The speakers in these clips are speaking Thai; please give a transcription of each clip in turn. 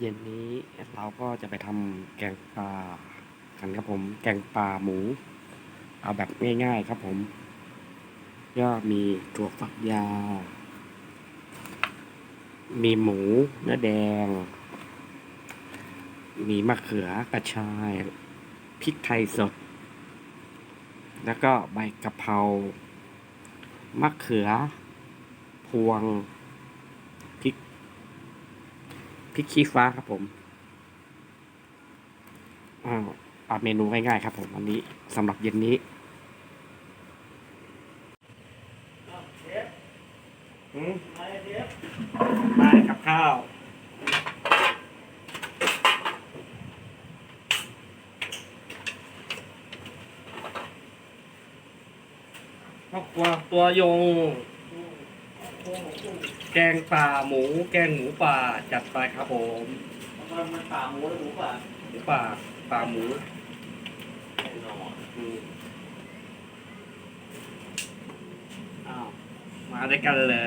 เย็นนี้เราก็จะไปทำแกงปลากันครับผม แกงปลาหมู เอาแบบง่ายๆครับผม ก็มีถั่วฝักยาว มีหมูเนื้อแดง มีมะเขือกระชายพริกไทยสด แล้วก็ใบกะเพรามะเขือ พวงพริก พริกชี้ฟ้าครับผมอ่าเอาเมนูง่ายๆครับผมวันนี้สำหรับเย็นนี้มมากับข้าวครอบครัวตัวยง แกงป่าหมู แกงหมูป่าจัดไปครับผมมันป่าหมูหรือหมูป่าหมูป่าป่าหมูแน่นอนอืมอ้าวมาด้วยกันเหรอ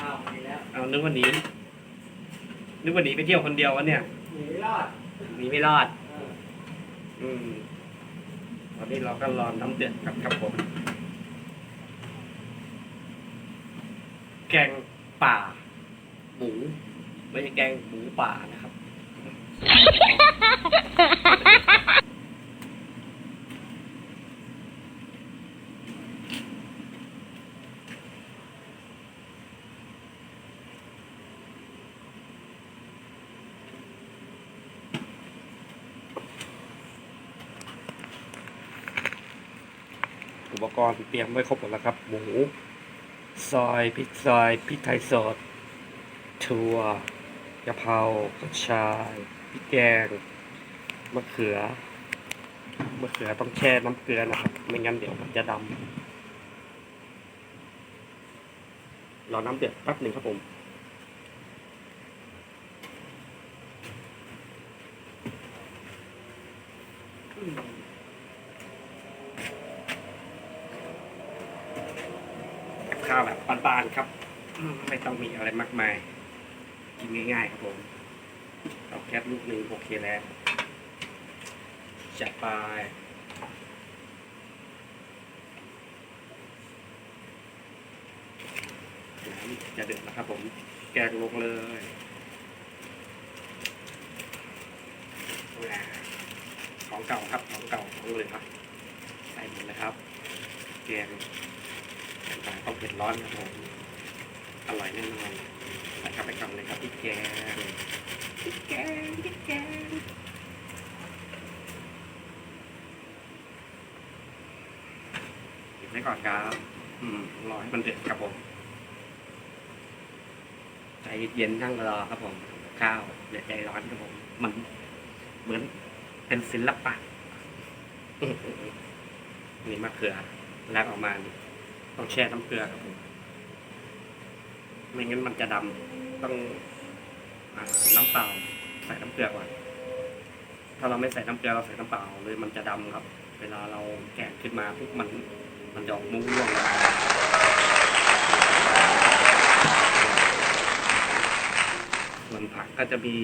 อ้าวมีแล้วเอานึกวันนี้นึกวันนี้ไปเที่ยวคนเดียววะเนี่ยหนีไม่รอดหนีไม่รอดเอออืมตอนนี้เราก็รอน้ำเดือดครับครับผมแกง ป่า หมูไม่ใช่แกงหมูป่านะครับ อุปกรณ์เตรียมไว้ครบหมดแล้วครับ หมู ซอยพริกซอยพริกไทยสดถั่วกะเพรากระชายพริกแกงมะเขือมะเขือต้องแช่น้ำเกลือนะครับ ไม่งั้นเดี๋ยวมันจะดำรอน้ำเดือดแป๊บหนึ่งครับผมกับ ข้าวแบบบานๆครับ ไม่ต้องมีอะไรมากมาย กินง่ายๆครับผมเอาแคบลูกหนึ่งโอเคแล้วจัดไปจะเดือดแล้วครับผม แกงลงเลยของเก่าครับ ของเก่าของเหลือใส่หมดเลยครับ แกง แกงปลาต้องเผ็ดร้อนครับผมอร่อยแน่นอนใส่เข้าไปก่อนเลยครับพริแกงพริแกงพริแกงปิดไว้ก่อนครับ อืมรอให้มันเดือดครับผม ใจเย็นนั่งรอครับผม ข้าวเดือดใจร้อนครับผม มันเหมือนเป็นศิลปะ นี่มะเขือแลกออกมานี่ ต้องแช่น้ำเกลือครับผมไม่งั้นมันจะดำต้องอน้ำเปล่าใส่น้ำเกลือก่อนถ้าเราไม่ใส่น้ำเกลือเราใส่น้ำเปล่าเลยมันจะดำครับ เวลาเราแกะขึ้นมาปุ๊บมันมันจะออกม่วงๆแล้วส่วนผักก็จะมี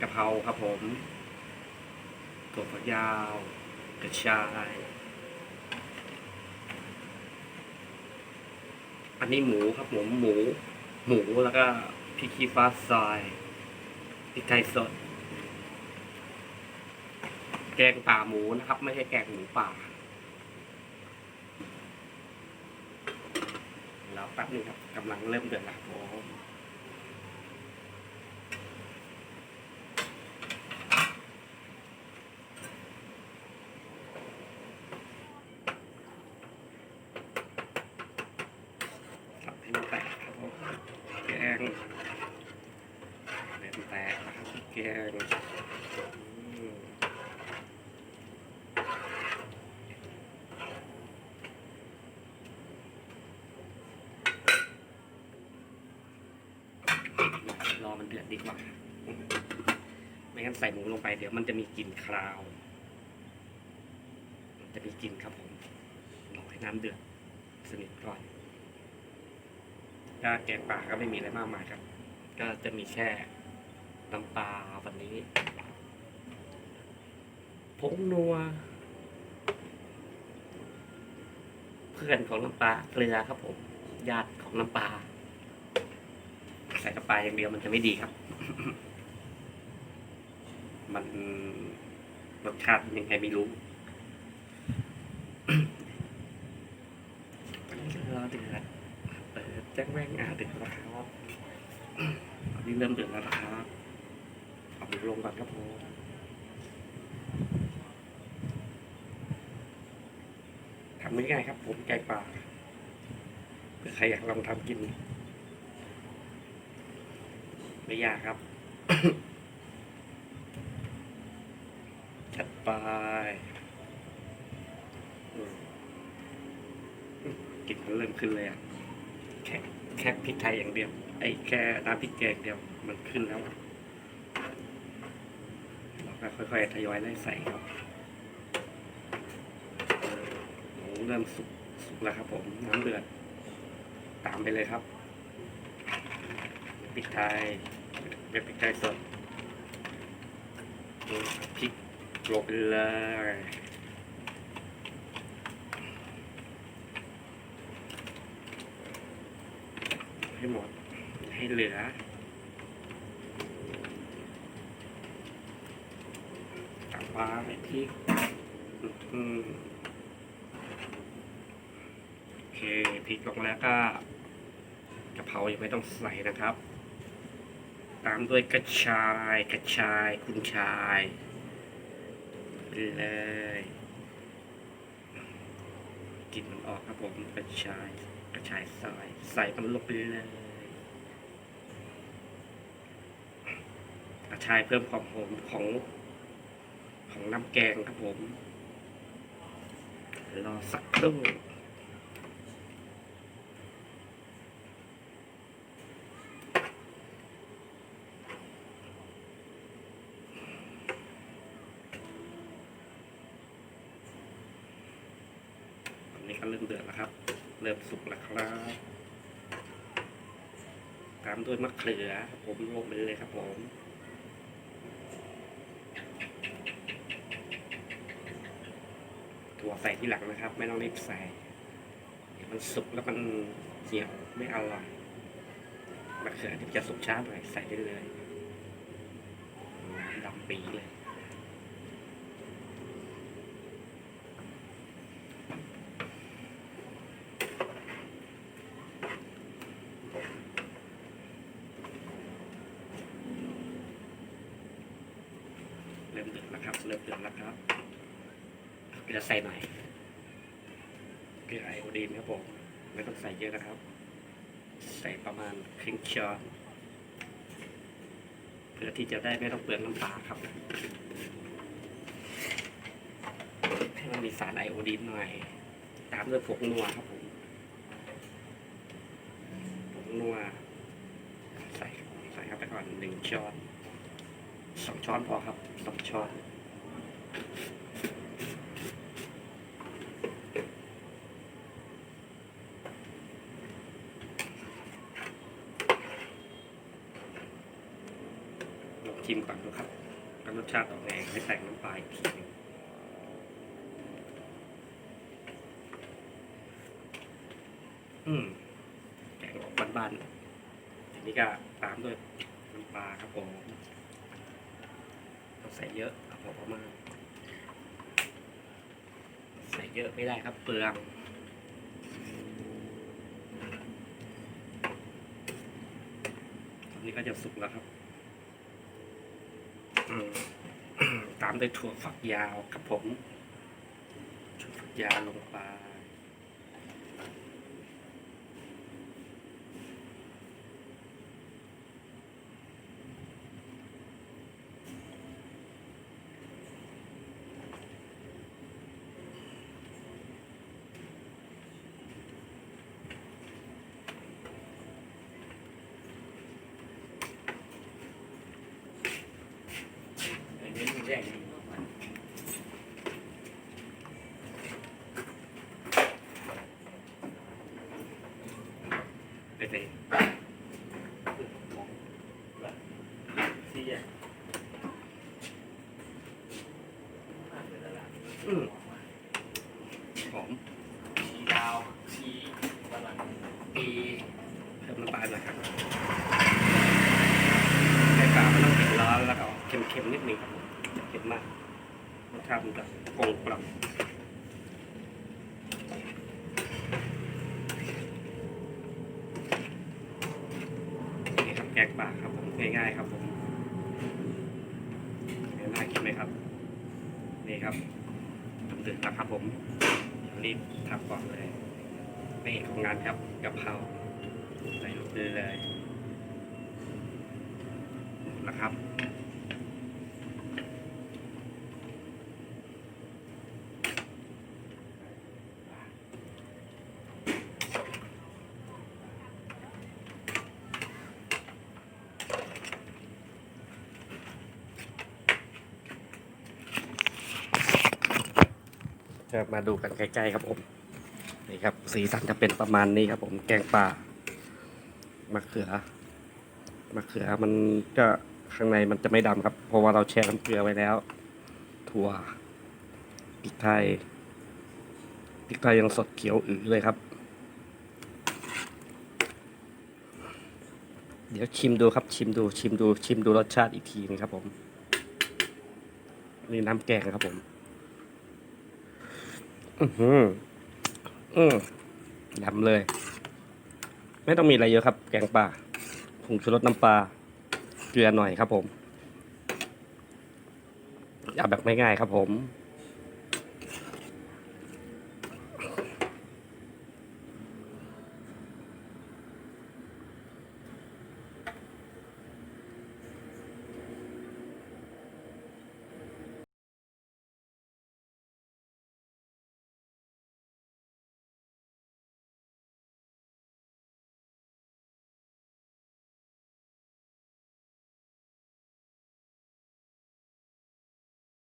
กะเพราครับผมถั่วฝักยาว กระชาย อันนี้หมูครับผมหมู หมูแล้วก็พริกขี้ฟ้าซอยพริกไทยสด แกงป่าหมูนะครับ ไม่ใช่แกงหมูป่าแล้วแป๊บนึงครับกำลังเริ่มเดือดแล้วครับผมครับให้มันแตกครับผมแกงเริ่มแตก แล้วครับแกงอืมรอมันเดือดดีกว่า ไม่งั้นใส่หมูลงไปเดี๋ยวมันจะมีกลิ่นคราว จะมีกลิ่นครับผมรอให้น้ำเดือดสนิทก่อนถ้าแกงป่าก็ไม่มีอะไรมากมายครับ ก็จะมีแค่ น้ำปลาวันนี้ผงนัว เพื่อนของน้ำปลาเกลือครับผมญาติของน้ำปลาใส่น้ำปลาอย่างเดียวมันจะไม่ดีครับ มันรสชาติยังไงไม่รู้เรือเดือดเปิดแจ้งแว่งอ่าเดือดแล้วครับตอนนี้เริ่มเดือดแล้วนะครับ เอาหมูลงก่อนครับผมทำไม่ง่ายครับ ผมแกงป่าเผื่อใครอยากลองทำกิน ไม่ยากครับ จัดไปกลิ่นมันเริ่มขึ้นเลยอะแค่แค่พริกไทยอย่างเดียว ไอ้แค่น้ำพริกแกงเดียว มันขึ้นแล้วอะ เราค่อยๆทยอยไล่ใส่ครับหมูเริ่มสุกสุกแล้วครับผมน้ำเดือดตามไปเลยครับพริกไทยเป็นพริกไทยสดพริกลงไปเลยให้หมดให้เหลือ กลับมาไปพริกอืมโอเคพริกลงแล้วก็กะเพรายังไม่ต้องใส่นะครับ ตามด้วยกระชายกระชายกุนชายเลยกลิ่นมันออกครับผมกระชายกระชายซอยใส่มันลงไปเลยกระชายเพิ่มความหอมของ ของน้ำแกงครับผมรอสักครู่นนี้ก็เริ่มเดือดแล้วครับ เริ่มสุกแล้วครับ ตามด้วยมะเขือผมลงไปเลยครับผม ถั่ว ใส่ที่หลังนะครับ ไม่ต้องรีบใส่เดี๋ยวมันสุกแล้วมันเหี่ยวไม่อร่อยมะเขือที่จะสุกช้าหน่อยใส่ได้เลยน้ำดำปีเลย เริ่มเดือดแล้วครับ เริ่มเดือดแล้วครับ เกลือใส่หน่อยเกลือไอโอดีนครับผมไม่ต้องใส่เยอะนะครับ ใส่ประมาณครึ่งช้อนเพื่อที่จะได้ไม่ต้องเปลืองน้ำปลาครับให้มันมีสารไอโอดีนหน่อย ตามด้วยผงนัวครับผมผงนัวใส่ใส่เข้าไปก่อนหนึ่งช้อนสองช้อนพอครับสองช้อน ลองชิมก่อนดูครับว่ารสชาติออกไงไม่ใส่น้ำปลา อีกทีนึงอืมแกงออกบ้านๆทีนี้ก็ตามด้วยน้ำปลาครับผมต้องใส่เยอะเอาพอประมาณใส่เยอะไม่ได้ครับเปลืองตอนนี้ก็จะสุกแล้วครับ อืมามด้วยถั่วฝักยาวกับผมถั่วฝักยาวลงไป ไปเลยดีอะอืมหอม ชีดาวชีฝรั่งปี เพิ่มน้ำปลาหน่อยครับไก่ปลามันต้องเผ็ดร้อนแล้วก็ออกเค็มๆนิดนึงครับผมอย่าเผ็ดมากรสชาติมันจะกลมกล่อม นี่ครับแกป่าครับผมง่ายๆครับผมน่ากินไหมครับ นี่ครับตื่นแล้วครับผมรีบทำก่อนเลยไม่เห็นของงานครับกะเพราใส่ลงไปเลยนะครับ จะมาดูกันใกล้ๆครับผม นี่ครับ สีสันจะเป็นประมาณนี้ครับ ผมแกงป่ามะเขือมะเขือมันก็ข้างในมันจะไม่ดำครับ เพราะว่าเราแช่น้ำเกลือไว้แล้ว ถั่วพริกไทยพริกไทยยังสดเขียวอือเลยครับ เดี๋ยวชิมดูครับ ชิมดูชิมดูชิมดูรสชาติอีกทีนึงครับผม นี่น้ำแกงครับผม อือหืออืมยำเลย ไม่ต้องมีอะไรเยอะครับ แกงป่าผงชูรสน้ำปลาเกลือหน่อยครับผม เอาแบบง่ายๆครับผม